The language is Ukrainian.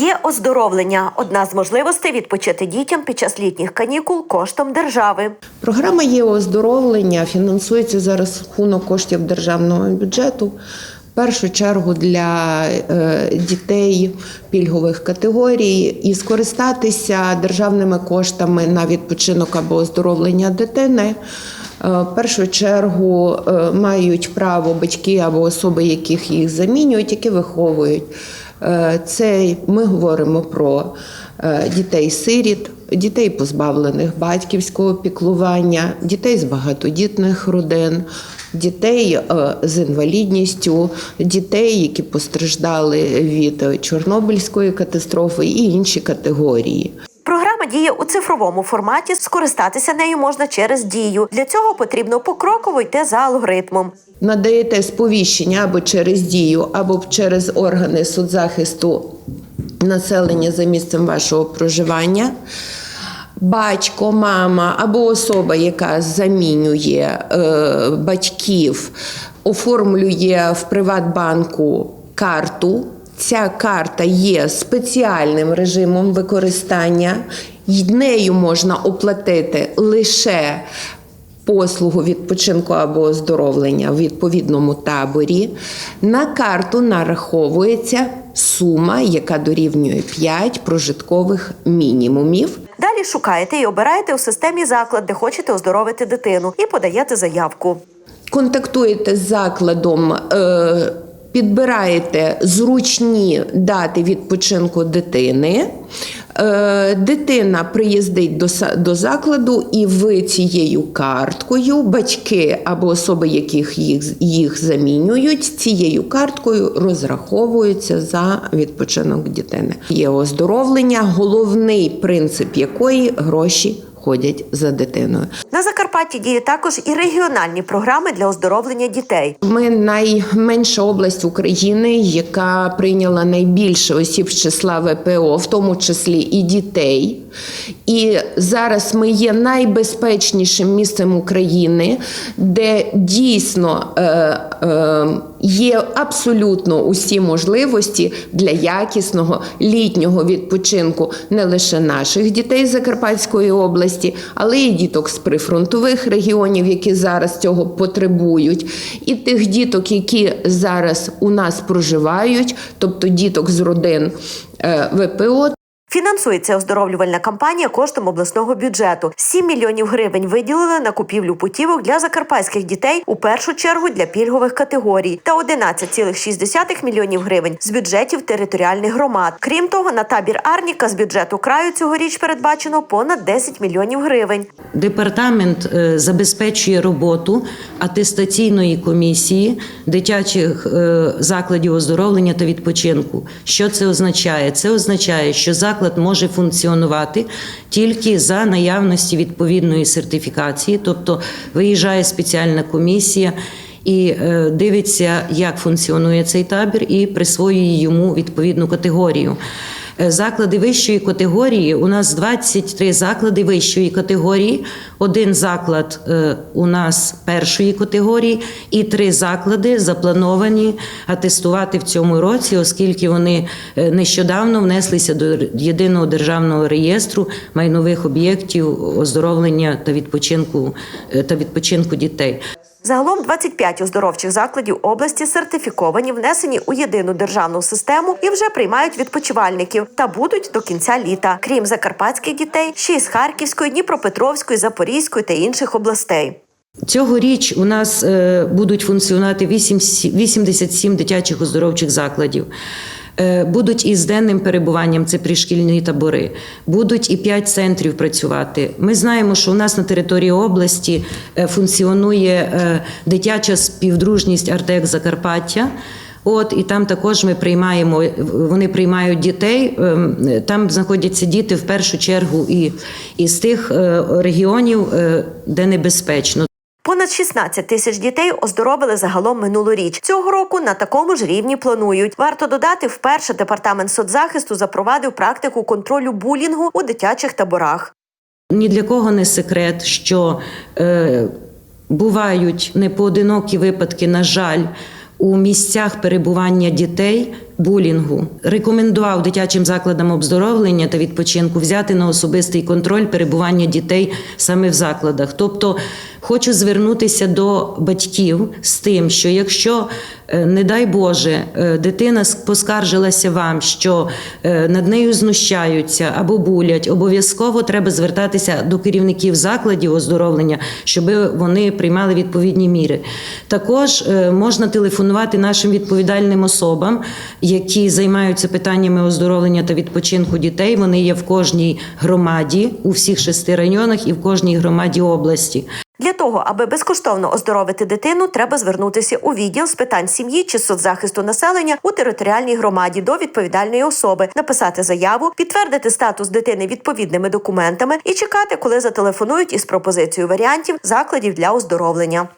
Є оздоровлення одна з можливостей відпочити дітям під час літніх канікул коштом держави. Програма є оздоровлення, фінансується за рахунок коштів державного бюджету. В першу чергу для е, дітей пільгових категорій і скористатися державними коштами на відпочинок або оздоровлення дитини. е, В першу чергу е, мають право батьки або особи, яких їх замінюють, які виховують. Е, Це ми говоримо про е, дітей-сиріт, дітей, позбавлених батьківського піклування, дітей з багатодітних родин, дітей е, з інвалідністю, дітей, які постраждали від Чорнобильської катастрофи і інші категорії. Програма діє у цифровому форматі. Скористатися нею можна через дію. Для цього потрібно покроково йти за алгоритмом. Надаєте сповіщення або через дію, або через органи соцзахисту населення за місцем вашого проживання. Батько, мама або особа, яка замінює е, батьків, оформлює в Приватбанку карту. Ця карта є спеціальним режимом використання, нею можна оплатити лише послугу відпочинку або оздоровлення в відповідному таборі. На карту нараховується сума, яка дорівнює 5 прожиткових мінімумів. Далі шукаєте і обираєте у системі заклад, де хочете оздоровити дитину, і подаєте заявку. контактуєте з закладом, е, підбираєте зручні дати відпочинку дитини. Е, Дитина приїздить до, до закладу, і ви цією карткою, батьки або особи, яких їх, їх замінюють, цією карткою розраховуються за відпочинок дитини. Є оздоровлення, головний принцип якої гроші ходять за дитиною. На Закарпатті діє також і регіональні програми для оздоровлення дітей. Ми найменша область України, яка прийняла найбільше осіб з числа ВПО, в тому числі і дітей. І зараз ми є найбезпечнішим місцем України, де дійсно е, е, є абсолютно усі можливості для якісного літнього відпочинку не лише наших дітей Закарпатської області, але й діток з прифронтових регіонів, які зараз цього потребують, і тих діток, які зараз у нас проживають, тобто діток з родин е, ВПО. Фінансується оздоровлювальна кампанія коштом обласного бюджету. 7 мільйонів гривень виділили на купівлю путівок для закарпатських дітей у першу чергу для пільгових категорій та 11,6 мільйонів гривень з бюджетів територіальних громад. Крім того, на табір Арніка з бюджету краю цьогоріч передбачено понад 10 мільйонів гривень. Департамент е, забезпечує роботу атестаційної комісії дитячих е, закладів оздоровлення та відпочинку. Що це означає? Це означає, що заклад може функціонувати тільки за наявності відповідної сертифікації, тобто виїжджає спеціальна комісія. І е, дивиться, як функціонує цей табір, і присвоює йому відповідну категорію. Е, Заклади вищої категорії. У нас 23 заклади вищої категорії, один заклад е, у нас першої категорії, і три заклади заплановані атестувати в цьому році, оскільки вони е, нещодавно внеслися до єдиного державного реєстру майнових об'єктів оздоровлення та відпочинку та відпочинку дітей. Загалом 25 оздоровчих закладів області сертифіковані, внесені у єдину державну систему і вже приймають відпочивальників та будуть до кінця літа. Крім закарпатських дітей, ще й з Харківської, Дніпропетровської, Запорізької та інших областей. Цьогоріч у нас е, будуть функціонувати 8 сі- 87 дитячих оздоровчих закладів. Е, Будуть із денним перебуванням, це пришкільні табори, будуть і 5 центрів працювати. Ми знаємо, що у нас на території області е, функціонує е, дитяча співдружність Артек Закарпаття. От і там також ми приймаємо, вони приймають дітей. ем, Там знаходяться діти в першу чергу і із тих регіонів, де небезпечно. Понад 16 тисяч дітей оздоровили загалом минулоріч. Цього року на такому ж рівні планують. Варто додати, вперше департамент соцзахисту запровадив практику контролю булінгу у дитячих таборах. Ні для кого не секрет, що е, бувають непоодинокі випадки, на жаль, у місцях перебування дітей, булінгу. Рекомендував дитячим закладам обздоровлення та відпочинку взяти на особистий контроль перебування дітей саме в закладах. Тобто хочу звернутися до батьків з тим, що якщо, е, не дай Боже, е, дитина поскаржилася вам, що е, над нею знущаються або булять, обов'язково треба звертатися до керівників закладів оздоровлення, щоб вони приймали відповідні міри. Також можна телефонувати нашим відповідальним особам, які займаються питаннями оздоровлення та відпочинку дітей. Вони є в кожній громаді, у всіх шести районах і в кожній громаді області. Для того, аби безкоштовно оздоровити дитину, треба звернутися у відділ з питань сім'ї чи соцзахисту населення у територіальній громаді до відповідальної особи, написати заяву, підтвердити статус дитини відповідними документами і чекати, коли зателефонують із пропозицією варіантів закладів для оздоровлення.